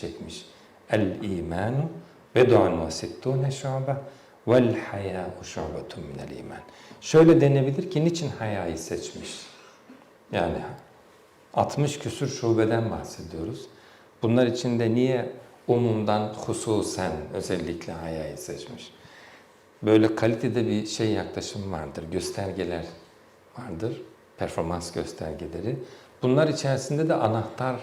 çekmiş. El imanu bed'un ve sittune şu'be vel haya'u şu'betun minel iman. Şöyle denebilir ki niçin hayayı seçmiş? Yani 60 küsür şubeden bahsediyoruz. Bunlar içinde niye umumdan hususen özellikle hayayı seçmiş? Böyle kalitede bir şey yaklaşım vardır, göstergeler vardır, performans göstergeleri. Bunlar içerisinde de anahtar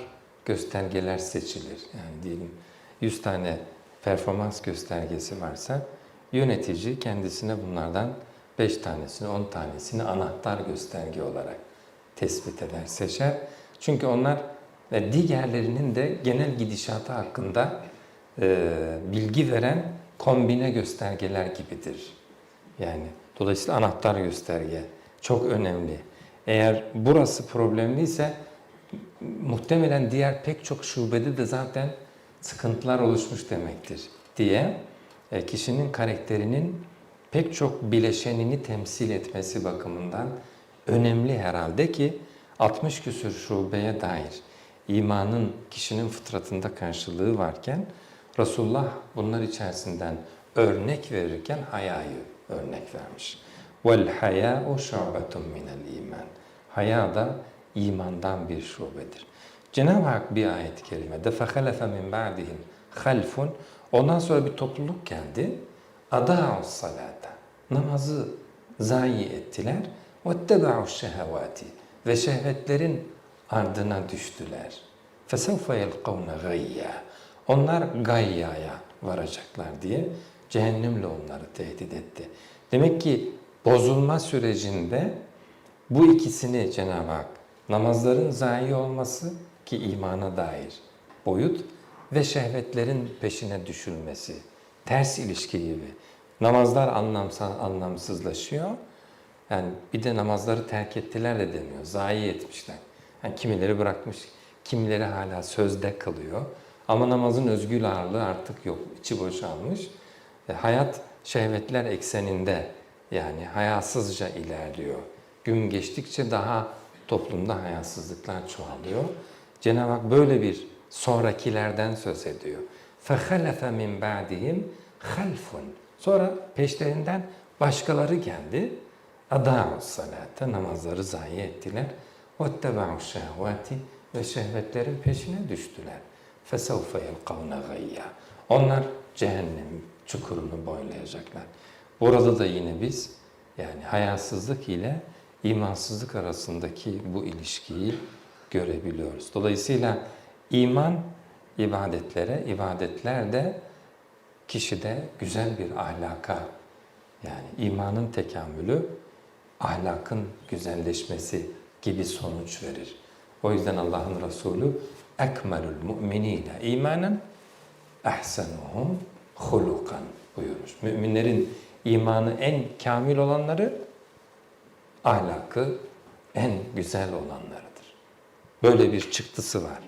göstergeler seçilir. Yani diyelim 100 tane performans göstergesi varsa yönetici kendisine bunlardan 5 tanesini, 10 tanesini anahtar gösterge olarak tespit eder, seçer. Çünkü onlar ve diğerlerinin de genel gidişatı hakkında e, bilgi veren kombine göstergeler gibidir. Yani dolayısıyla anahtar gösterge çok önemli. Eğer burası problemliyse muhtemelen diğer pek çok şubede de zaten sıkıntılar oluşmuş demektir diye e, kişinin karakterinin pek çok bileşenini temsil etmesi bakımından önemli herhalde ki 60 küsür şubeye dair imanın kişinin fıtratında karşılığı varken Resulullah bunlar içerisinden örnek verirken hayayı örnek vermiş. Vel haya'u şu'betun minel iman. Haya da imandan bir şubedir. Cenab-ı Hak bir ayet-i kerimede فَخَلَفَ مِنْ بَعْدِهِمْ خَلْفٌ Ondan sonra bir topluluk geldi. اَدَاعُ salata Namazı zayi ettiler. وَاتَّبَعُ الشَّهَوَاتِ Ve şehvetlerin ardına düştüler. فَسَوْفَ يَلْقَوْنَ غَيَّا Onlar gayyaya varacaklar diye cehennemle onları tehdit etti. Demek ki bozulma sürecinde bu ikisini Cenab-ı Hak namazların zayi olması ki imana dair boyut ve şehvetlerin peşine düşülmesi. Ters ilişki gibi. Namazlar anlamsal, anlamsızlaşıyor. Yani bir de namazları terk ettiler de demiyor. Zayi etmişler. Yani kimileri bırakmış, kimileri hala sözde kalıyor. Ama namazın özgül ağırlığı artık yok. içi boşalmış. E, hayat şehvetler ekseninde yani hayasızca ilerliyor. Gün geçtikçe daha toplumda hayasızlıklar çoğalıyor. Cenab-ı Hak böyle bir sonrakilerden söz ediyor. فَخَلَفَ مِنْ بَعْدِهِمْ خَلْفٌ Sonra peşlerinden başkaları geldi. اَدَاعُ salate namazları zayi ettiler. وَاتَّبَعُ الشَّهْوَاتِ Ve şehvetlerin peşine düştüler. فَسَوْفَ يَلْقَوْنَ غَيَّا Onlar cehennem çukurunu boylayacaklar. Burada da yine biz yani hayasızlık ile imansızlık arasındaki bu ilişkiyi görebiliyoruz. Dolayısıyla iman ibadetlere, ibadetler de kişide güzel bir ahlaka yani imanın tekamülü ahlakın güzelleşmesi gibi sonuç verir. O yüzden Allah'ın Resulü ekmelül mu'minine imanen ehsenuhum hulukan buyurmuş. Müminlerin imanı en kamil olanları ahlakı en güzel olanlarıdır. Böyle bir çıktısı var.